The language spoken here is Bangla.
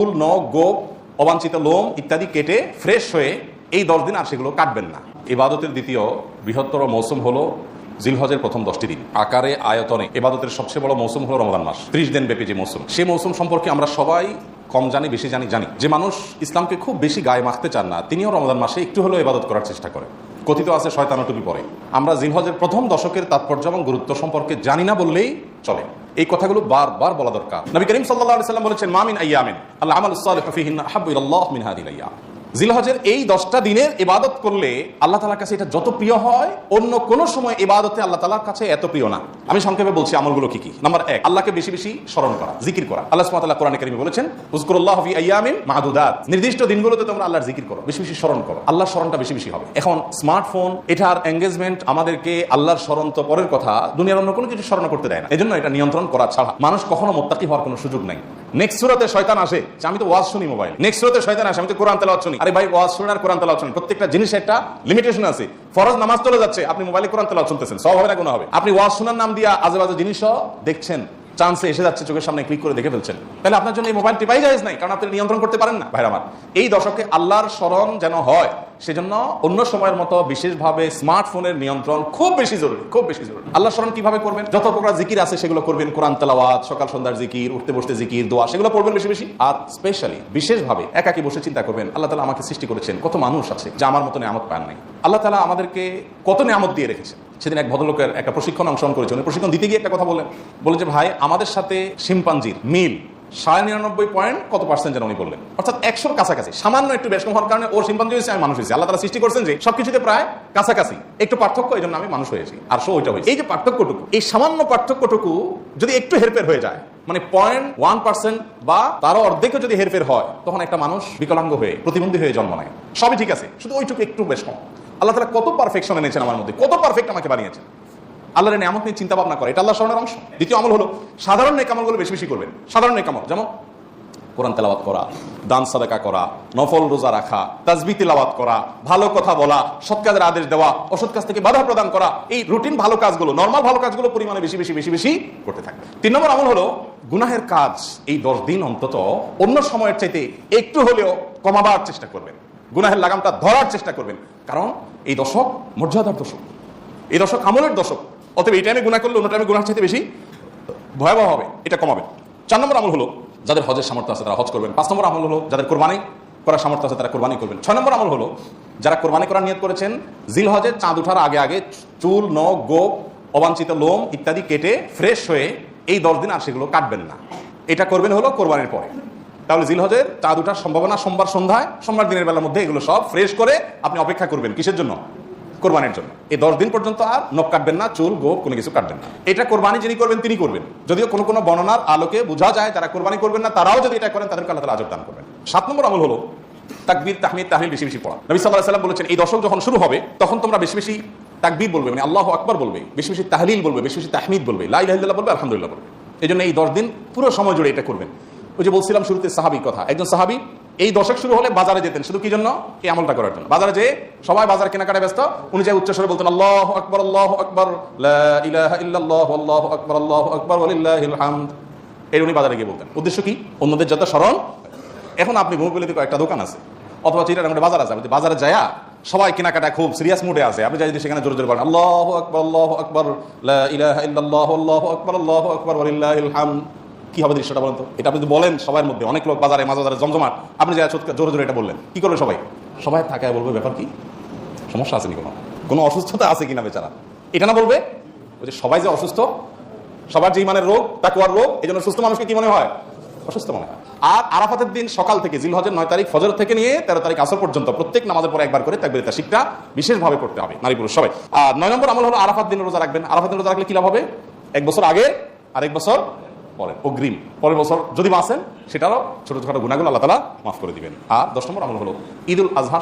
চুল নখ, গোপ, অবাঞ্ছিত লোম ইত্যাদি কেটে ফ্রেশ হয়ে এই দশ দিন আর সেগুলো কাটবেন না। ইবাদতের দ্বিতীয় বৃহত্তর মৌসুম হলো জিলহজের প্রথম দশটি দিন। আকারে, আয়তনে এবাদতের সবচেয়ে বড় মৌসুম হলো রমজান মাস। ত্রিশ দিন ব্যাপী যে মৌসুম সেই মৌসুম সম্পর্কে আমরা সবাই কম জানি, বেশি জানি জানি। যে মানুষ ইসলামকে খুব বেশি গায়ে মাখতে চান না, তিনিও রমজান মাসে একটু হলেও ইবাদত করার চেষ্টা করে কথিত আছে শয়তানা টুপি পরে। আমরা জিলহজের প্রথম দশকের তাৎপর্য এবং গুরুত্ব সম্পর্কে জানি না বললেই চলে। এই কথাগুলো বারবার বলা দরকার। নবী করিম সাল্লাহ সাল্লাম বলেছেন মামিন আইয়ামিন আল্লাহ আমাল মিন হাদিল আইয়াম। জিলহজের এই দশটা দিনের এবাদত করলে আল্লাহ তালার কাছে এটা যত প্রিয় হয়, অন্য কোনো সময় এবাদতে আল্লাহ তালার কাছে এত প্রিয় না। আমি সংক্ষেপে বলছি আমলগুলো কি কি? নাম্বার এক, আল্লাহকে বেশি বেশি স্মরণ করা, জিকির করা। আল্লাহ সুবহানাহু কোরআন কারিমে বলেছেন উজকুরুল্লাহ ফি আইয়ামিন মাহদুদাত নির্দিষ্ট দিনগুলোতে তোমরা আল্লাহর জিকির করো, বেশি বেশি স্মরণ করো। আল্লাহর স্মরণটা বেশি বেশি হবে। এখন স্মার্টফোন এটার এঙ্গেজমেন্ট আমাদেরকে আল্লাহর স্মরণ তো পরের কথা, দুনিয়ার অন্য কোনো কিছু স্মরণ করতে দেয় না। এজন্য এটা নিয়ন্ত্রণ করা ছাড়া মানুষ কখনো মোত্তাকি হওয়ার কোনো সুযোগ নাই। নেক্সট সুরাতে শয়তান আসে আমি তো ওয়াজ শুনি মোবাইল নেক্সট সুরাতে শয়তান আসে, আমি তো কোরআন তেলাওয়াত শুনি। আরে ভাই, ওয়াজ শুনে আর কোরআন তেলাওয়াত শুনি। প্রত্যেকটা জিনিস একটা লিমিটেশন আছে। ফরজ নামাজ চলে যাচ্ছে, আপনি মোবাইলে কোরআন তেলাওয়াত শুনতেছেন। সব হবে না, কোনো হবে। আপনি ওয়াজ শোনার নাম দিয়া আজেবাজে জিনিসও দেখছেন। চান্সে এসে যাচ্ছে, চোখের সামনে ক্লিক করে দেখে ফেলছেন। তাহলে আপনার জন্য এই মোবাইল টিপাই যায় নাই, কারণ আপনি নিয়ন্ত্রণ করতে পারেন না। ভাইরা আমার, এই দশকে আল্লাহর স্মরণ যেন হয় সেজন্য অন্য সময়ের মতো বিশেষভাবে স্মার্টফোনের নিয়ন্ত্রণ খুব বেশি জরুরি, খুব বেশি জরুরি। আল্লাহ স্মরণ কীভাবে করবেন? যত প্রকার জিকির আছে সেগুলো করবেন, কোরআন, তেলাওয়াত, সকাল সন্ধ্যার জিকির, উঠতে বসতে জিকির, দোয়া, সেগুলো পড়বেন বেশি বেশি। আর স্পেশালি বিশেষভাবে একাকি বসে চিন্তা করবেন, আল্লাহ তালা আমাকে সৃষ্টি করেছেন, কত মানুষ আছে যা আমার মতো নিয়ামত পান নাই। আল্লাহ তালা আমাদেরকে কত নিয়ামত দিয়ে রেখেছেন। সেদিন এক ভদ্রলোকের একটা প্রশিক্ষণ অংশগ্রহণ করেছে, উনি প্রশিক্ষণ দিতে গিয়ে একটা কথা বলেন বলে যে, ভাই, আমাদের সাথে শিম্পাঞ্জির, মিল সাড়ে নিরানব্বই পয়েন্ট কত পার্সেন্ট যেন উনি বললেন। অর্থাৎ একশোর কাছাকাছি। সামান্য একটু বেশ হওয়ার কারণে ওর শিম্পাঞ্জি হয়েছে, আমি মানুষ হয়েছি। আল্লাহ তালা সৃষ্টি করছেন যে সবকিছুতে প্রায় কাছাকাছি। একটু পার্থক্য এই জন্য আমি মানুষ হয়েছি। আর সো ওইটা হয়েছে। এই যে পার্থক্যটুকু, এই সামান্য পার্থক্যটুকু যদি একটু হেরফের হয়ে যায় মানে পয়েন্ট ওয়ান পার্সেন্ট বা তারও অর্ধেকও যদি হেরফের হয়, তখন একটা মানুষ বিকলাঙ্গ হয়ে, প্রতিবন্ধী হয়ে জন্ম নেয়। সবই ঠিক আছে, শুধু ওইটুকু একটু বেশ কম। আল্লাহ তালা কত পারফেকশন এনেছেন আমার মধ্যে, কত পারফেক্ট আমাকে বানিয়েছেন। আল্লাহর নিয়ামত নিয়ে চিন্তা ভাবনা করে, এটা আল্লাহ স্মরণের অংশ। দ্বিতীয় আমল হলো, সাধারণ নেকামলগুলো বেশি বেশি করবেন। সাধারণ নেকামল যেমন কোরআন তেলাওয়াত করা, দান সাদাকা করা, নফল রোজা রাখা, তাজবি তেলাওয়াত করা, ভালো কথা বলা, সৎ কাজের আদেশ দেওয়া, অসৎ কাজ থেকে বাধা প্রদান করা, এই রুটিন ভালো কাজগুলো নর্মাল ভালো কাজগুলো পরিমাণে বেশি বেশি বেশি বেশি করতে থাকবে তিন নম্বর আমল হলো, গুনাহের কাজ এই দশ দিন অন্তত অন্য সময়ের চাইতে একটু হলেও কমাবার চেষ্টা করবেন। গুনাহের লাগামটা ধরার চেষ্টা করবেন। কারণ এই দশক মর্যাদার দশক। এই দশক আমলের দশক। অতএব এই টাইমে গুণা করলে অন্য টাইমে গুণার চাইতে বেশি ভয়াবহ হবে, এটা কমাবে চার নম্বর আমল হলো যাদের হজের সামর্থ্য আছে তারা হজ করবেন। পাঁচ নম্বর আমল হলো যাদের কোরবানি করার সামর্থ্য আছে তারা কোরবানি করবেন। ছয় নম্বর আমল হলো যারা কোরবানি করার নিয়ত করেছেন জিল হজের চাঁদ উঠার আগে আগে চুল, নখ, গোপ, অবাঞ্ছিত লোম ইত্যাদি কেটে ফ্রেশ হয়ে এই দশ দিন আর সেগুলো কাটবেন না। এটা করবেন হলো কোরবানির পরে। তাহলে জিল হজের চাঁদ উঠার সম্ভাবনা সোমবার সন্ধ্যায়, সোমবার দিনের বেলার মধ্যে এগুলো সব ফ্রেশ করে আপনি অপেক্ষা করবেন। কিসের জন্য? কোরবানির জন্য। এই দশ দিন পর্যন্ত আর নখ কাটবেন না, চুল গোপ কোনো কিছু কাটবেন না। এটা কোরবানি যিনি করবেন, তিনি করবেন। যদিও কোনো কোনো বর্ণনার আলোকে বোঝা যায়, যারা কোরবানি করবেন না, তারাও যদি এটা করেন, তাদেরকে আল্লাহ তালা আজব দান করবেন। সাত নম্বর আমল হলো, তাকবীর, তাহমিদ, তাহলিল বেশি বেশি পড়া। নবী সাল্লাহ সাল্লাম বলেছেন, এই দশক যখন শুরু হবে, তখন তোমরা বেশি বেশি তাকবীর বলবে মানে আল্লাহ আকবর বলবে, বেশি বেশি তাহলিল বলবে, বেশি বেশি তাহমিদ বলবে লাই লাহিল্লাহ বলবে, আলহামদুলিল্লাহ বলবে। এই জন্য এই দশ দিন পুরো সময় জুড়ে এটা করবেন। ওই যে বলছিলাম শুরুতে সাহাবি কথা, একজন সাহাবি এই দশক শুরু হলে বাজারে যেতেন। শুধু কি জন্য? এই আমলটা করার জন্য। বাজারে যে সবাই বাজার কেনাকাটায় ব্যস্ত। উনি যে উচ্চস্বরে বলতেন, আল্লাহ আকবর আল্লাহ আকবর আল্লাহ আকবর আল্লাহ আকবর এই উনি বাজারে গিয়ে বলতেন। উদ্দেশ্য কি? অন্যদের যত স্মরণ। এখন আপনি মোবাইলে কয়েকটা দোকান আছে। অথবা চিটার আমাদের বাজার আছে। আপনি বাজারে যায়া সবাই কেনাকাটা খুব সিরিয়াস মুডে আছে। আপনি যাই সেখানে জোরে জোরে বলেন, আল্লাহ আকবর আল্লাহ আকবর আল্লাহ আকবর আল্লাহ আকবর কি হবে দৃশ্যটা বলেন তো? এটা আপনি বলেন সবার মধ্যে, অনেক লোক বাজারে মাঝে বাজারে জমজমাট, আপনি যা জোরে জোরে এটা বললেন, কি করবে সবাই? সবাই থাকায় বলবে, ব্যাপার কি? সমস্যা আছে নি কোনো? কোনো অসুস্থতা আছে কিনা বেচারা? এটা না বলবে? ওই যে সবাই যে অসুস্থ, সবার যে ইমানের রোগ তাকুয়ার রোগ, এই জন্য সুস্থ মানুষকে কি মনে হয়? অসুস্থ মনে হয়। আর আরাফাতের দিন সকাল থেকে জিল হজের নয় তারিখ, ফজর থেকে নিয়ে তেরো তারিখ আসর পর্যন্ত প্রত্যেক নামাজের পরে একবার করে তাকবির শিক্ষা বিশেষভাবে করতে হবে, নারী পুরুষ সবাই। আর নয় নম্বর আমল হলো আরাফাত দিন রোজা রাখবেন। আরাফাত দিন রোজা রাখলে কি লাভ হবে? এক বছর আগে আর এক বছর পরে অগ্রিম। পরের বছর যদি বাঁচেন, সেটারও ছোট ছোট গুণাগুলো আল্লাহ তালা মাফ করে দিবেন। আর দশ নম্বর আমল হলো ঈদুল আজহা